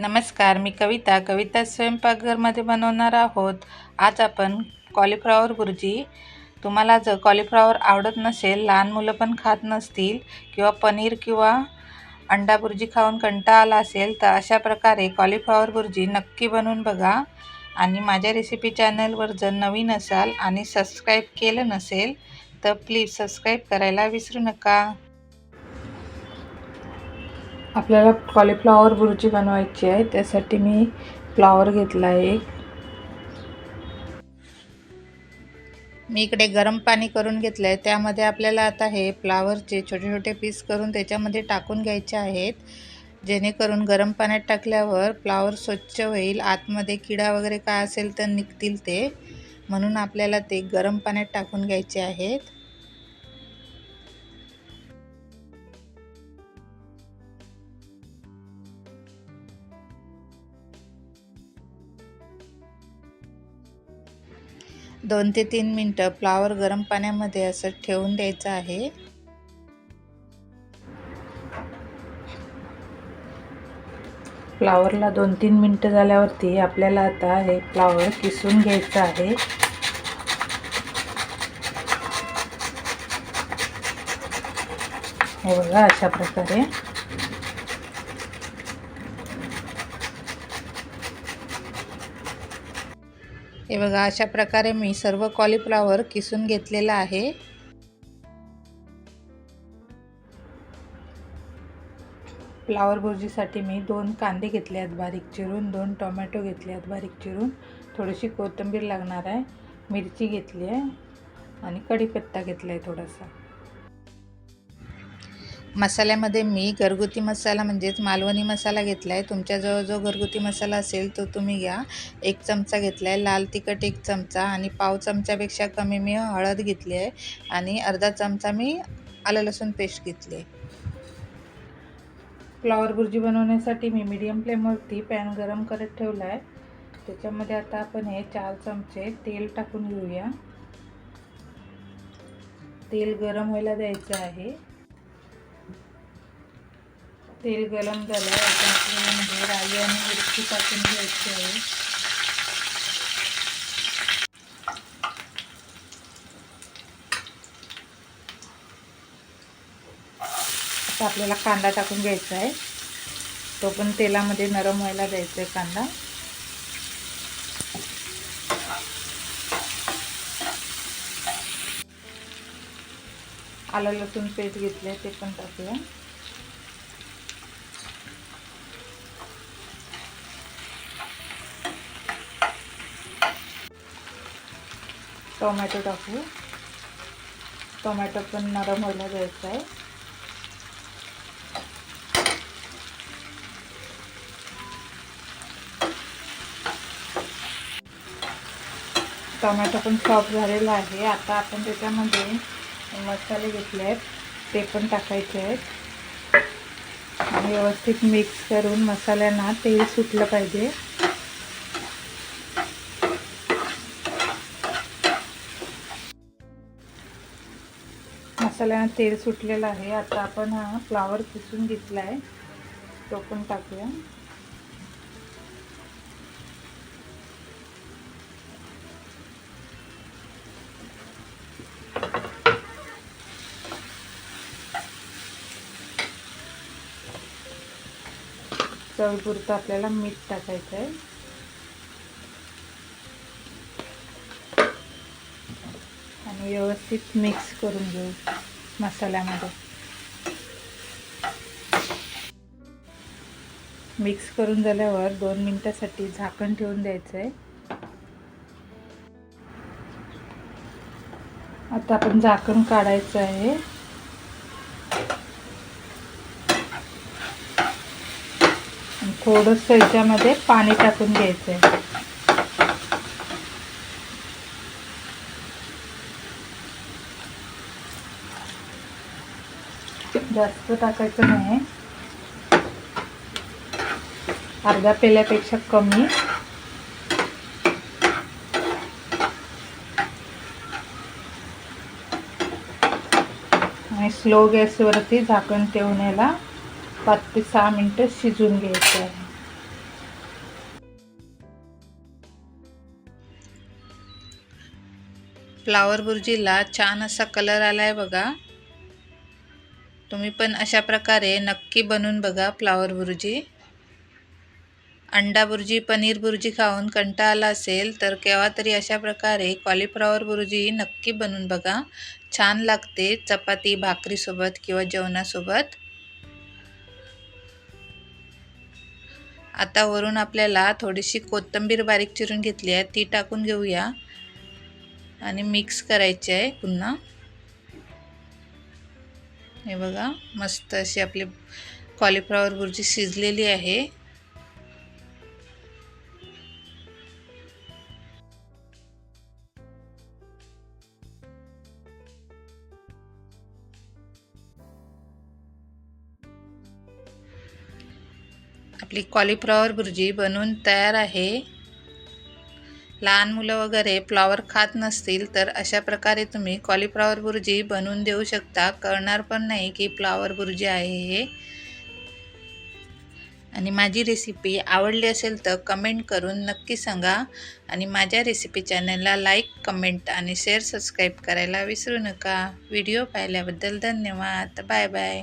नमस्कार मी कविता. कविता स्वयंपाकघरमध्ये बनवणार आहोत. आज आपण कॉलीफ्लॉवर भुर्जी. तुम्हाला जर कॉलीफ्लॉवर आवडत नसेल लहान मुलं पण खात नसतील किंवा पनीर किंवा अंडा भुर्जी खाऊन कंटाळा आला असेल तर अशा प्रकारे कॉलीफ्लॉवर भुर्जी नक्की बनवून बघा. आणि माझ्या रेसिपी चॅनलवर जर नवीन असाल आणि सबस्क्राईब केलं नसेल तर प्लीज सबस्क्राईब करायला विसरू नका. आपल्याला कॉलीफ्लॉवर बुर्जी बनवायची आहे. त्यासाठी मी फ्लॉवर घेतला आहे. एक मी इकडे गरम पाणी करून घेतलं आहे. त्यामध्ये आपल्याला आता हे फ्लावरचे छोटे छोटे पीस करून त्याच्यामध्ये टाकून घ्यायचे आहेत. जेणेकरून गरम पाण्यात टाकल्यावर फ्लावर स्वच्छ होईल. आतमध्ये किडा वगैरे काय असेल तर निघतील ते. म्हणून आपल्याला ते गरम पाण्यात टाकून घ्यायचे आहेत. दोन ते तीन मिनटं फ्लावर गरम पाण्यामध्ये असं ठेवून द्यायचं आहे. फ्लावरला दोन तीन मिनटं झाल्यावरती आपल्याला आता हे फ्लावर किसून घ्यायचं आहे. हे बघा अशा प्रकारे. हे बघा अशा प्रकारे मी सर्व कॉलीफ्लावर किसून घेतलेला आहे. फ्लावर भुर्जीसाठी मी दोन कांदे घेतले आहेत बारीक चिरून दोन टोमॅटो घेतले आहेत बारीक चिरून. थोडीशी कोथिंबीर लागणार आहे मिरची घेतली आहे आणि कढीपत्ता घेतला आहे थोडासा. मसाल्यामध्ये मी घरगुती मसाला म्हणजेच मालवणी मसाला घेतला आहे तुमच्याजवळ जो घरगुती मसाला असेल तो तुम्ही घ्या. एक चमचा घेतला आहे लाल तिखट एक चमचा आणि पाव चमच्यापेक्षा कमी मी हळद घेतली आहे आणि अर्धा चमचा मी आलं लसूण पेस्ट घेतली आहे. फ्लॉवर भुर्जी बनवण्यासाठी मी मीडियम फ्लेमवरती पॅन गरम करत ठेवला आहे त्याच्यामध्ये आता आपण हे चार चमचे तेल टाकून घेऊया. तेल गरम व्हायला द्यायचं आहे. तेल गरम झालं आपण आपल्यामध्ये म्हणजे राई आणि मिरची टाकून घ्यायची आहे. आपल्याला कांदा टाकून घ्यायचा आहे. तो पण तेलामध्ये नरम व्हायला द्यायचा आहे कांदा. आलं लसूण पेस्ट घेतले ते पण टाकूया. टोमॅटो टाकू. टोमॅटो पण नरम व्हायला द्यायचा आहे. टोमॅटो पण सॉफ्ट झालेला आहे. आता आपण त्याच्यामध्ये मसाले घेतले आहेत. ते पण टाकायचे आहेत. व्यवस्थित मिक्स करून मसाल्यांना तेल सुटलं पाहिजे. मसाल्यानं तेल सुटलेलं आहे. आता आपण हा फ्लावर किसून घेतला आहे तो पण टाकूया. चवीपुरतं आपल्याला मीठ टाकायचं आहे. आणि व्यवस्थित मिक्स करून घेऊ. मसाल्यामध्ये. मिक्स करून झाल्यावर दोन मिनटासाठी झाकण ठेवून द्यायचं आहे आता आपण झाकण काढायचं आहे. थोडंसं याच्यामध्ये पाणी टाकून घ्यायचं आहे जास्त टाकायचं नाही. अर्धा पेल्यापेक्षा कमी. आणि स्लो गॅसवरती झाकण ठेवून याला पाच ते सहा मिनटं शिजून घ्यायचं आहे. फ्लावर बुर्जीला छान असा कलर आला आहे बघा. तुम्ही पण अशा प्रकारे नक्की बनवून बघा फ्लावर बुर्जी. अंडा बुर्जी पनीर बुर्जी खाऊन कंटाळा आला असेल तर केव्हा तरी अशा प्रकारे कॉलीफ्लॉवर बुर्जी नक्की बनवून बघा. छान लागते चपाती भाकरीसोबत किंवा जेवणासोबत. आता वरून आपल्याला थोडीशी कोथिंबीर बारीक चिरून घेतली आहे. ती टाकून घेऊया. आणि मिक्स करायची आहे पुन्हा. हे बघा मस्त अशी आपली कॉलीफ्लॉवर बुर्जी शिजलेली आहे. आपली कॉलीफ्लॉवर भुर्जी बनवून तयार आहे. लहान मुलं वगैरे फ्लॉवर खात नसतील तर अशा प्रकारे तुम्ही कॉलीफ्लॉवर भुर्जी बनवून देऊ शकता. कळणार पण नाही की फ्लॉवर भुर्जी आहे हे. आणि माझी रेसिपी आवडली असेल तर कमेंट करून नक्की सांगा. आणि माझ्या रेसिपी चॅनलला लाईक कमेंट आणि शेअर सबस्क्राईब करायला विसरू नका. व्हिडिओ पाहिल्याबद्दल धन्यवाद. Bye bye